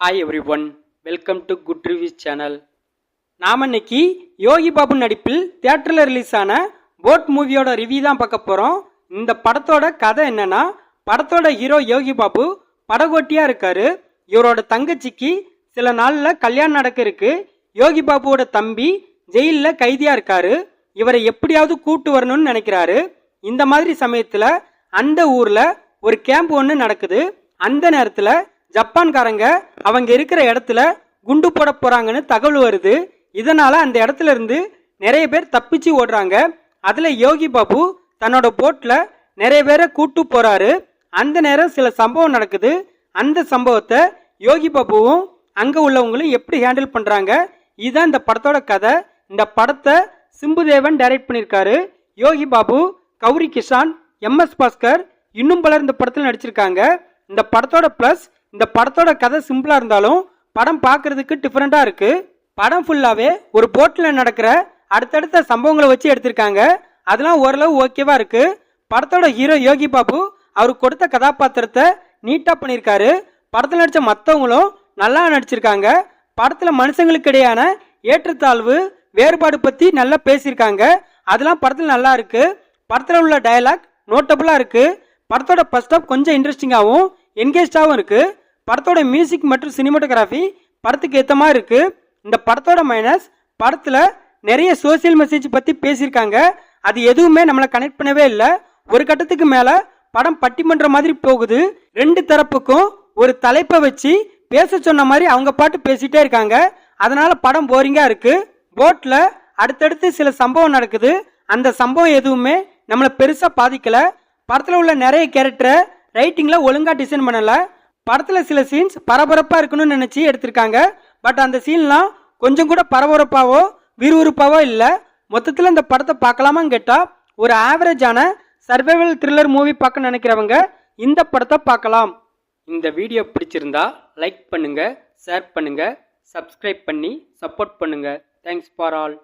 Hi everyone welcome to good reviews channel நாம் இன்னைக்கு யோகி பாபு நடிப்பில் தியேட்டரில் ரிலீஸ் ஆன போட் மூவியோட ரிவ்யூ தான் பார்க்க போகிறோம் இந்த படத்தோட கதை என்னன்னா படத்தோட ஹீரோ யோகி பாபு படகோட்டியாக இருக்கார். இவரோட தங்கச்சிக்கு சில நாளில் கல்யாணம் நடக்க இருக்கு. யோகி பாபுவோட தம்பி ஜெயிலில் கைதியாக இருக்காரு. இவரை எப்படியாவது கூட்டு வரணும்னு நினைக்கிறாரு. இந்த மாதிரி சமயத்தில் அந்த ஊரில் ஒரு கேம்ப் ஒன்று நடக்குது. அந்த நேரத்தில் ஜப்பான்காரங்க அவங்க இருக்கிற இடத்துல குண்டு போட போறாங்கன்னு தகவல் வருது. இதனால அந்த இடத்துல இருந்து நிறைய பேர் தப்பிச்சு ஓடுறாங்க. அதுல யோகி பாபு தன்னோட போட்ல நிறைய பேரை கூட்டு போறாரு. அந்த நேரம் சில சம்பவம் நடக்குது. அந்த சம்பவத்தை யோகி பாபுவும் அங்க உள்ளவங்களும் எப்படி ஹேண்டில் பண்றாங்க? இதுதான் இந்த படத்தோட கதை. இந்த படத்தை சிம்புதேவன் டைரக்ட் பண்ணியிருக்காரு. யோகி பாபு கௌரி கிஷான் எம் எஸ் பாஸ்கர் இன்னும் பலர் இந்த படத்தில் நடிச்சிருக்காங்க. இந்த படத்தோட ப்ளஸ் இந்த படத்தோட கதை சிம்பிளா இருந்தாலும் படம் பார்க்கறதுக்கு டிஃப்ரெண்ட்டாக இருக்கு. படம் ஃபுல்லாவே ஒரு போட்டில் நடக்கிற அடுத்தடுத்த சம்பவங்களை வச்சு எடுத்திருக்காங்க. அதெல்லாம் ஓரளவு ஓகேவா இருக்கு. படத்தோட ஹீரோ யோகி பாபு அவர் கொடுத்த கதாபாத்திரத்தை நீட்டா பண்ணியிருக்காரு. படத்தில் நடித்த மற்றவங்களும் நல்லா நடிச்சிருக்காங்க. படத்தில் மனுஷங்களுக்கு இடையான ஏற்றத்தாழ்வு வேறுபாடு பற்றி நல்லா பேசியிருக்காங்க. அதெல்லாம் படத்தில் நல்லா இருக்கு. படத்தில் உள்ள டயலாக் நோட்டபுளாக இருக்கு. படத்தோட ஃபர்ஸ்ட் ஆஃப் கொஞ்சம் இன்ட்ரெஸ்டிங்காகவும் என்கேஜாகவும் இருக்குது படத்தோட மியூசிக் மற்றும் சினிமாட்டோகிராஃபி படத்துக்கு ஏற்ற மாதிரி இருக்கு. இந்த படத்தோட மைனஸ் படத்தில் நிறைய சோசியல் மெசேஜ் பற்றி பேசியிருக்காங்க. அது எதுவுமே நம்மளை கனெக்ட் பண்ணவே இல்லை. ஒரு கட்டத்துக்கு மேலே படம் பட்டிமன்ற மாதிரி போகுது. ரெண்டு தரப்புக்கும் ஒரு தலைப்பை வச்சு பேச சொன்ன மாதிரி அவங்க பாட்டு பேசிட்டே இருக்காங்க. அதனால படம் போரிங்காக இருக்கு. போட்டில் அடுத்தடுத்து சில சம்பவம் நடக்குது. அந்த சம்பவம் எதுவுமே நம்மளை பெருசாக பாதிக்கலை. படத்தில் உள்ள நிறைய கேரக்டரை ரைட்டிங்கில் ஒழுங்காக டிசைன் பண்ணலை. படத்தில் சில சீன்ஸ் பரபரப்பாக இருக்கணும்னு நினச்சி எடுத்திருக்காங்க. பட் அந்த சீன்லாம் கொஞ்சம் கூட பரபரப்பாவோ விறுவிறுப்பாவோ இல்லை. மொத்தத்தில் இந்த படத்தை பார்க்கலாமான்னு கேட்டால் ஒரு ஆவரேஜான சர்வைவல் த்ரில்லர் மூவி பார்க்க நினைக்கிறவங்க இந்த படத்தை பார்க்கலாம். இந்த வீடியோ பிடிச்சிருந்தா லைக் பண்ணுங்கள் ஷேர் பண்ணுங்கள் சப்ஸ்கிரைப் பண்ணி சப்போர்ட் பண்ணுங்கள் தேங்க்ஸ் ஃபார் ஆல்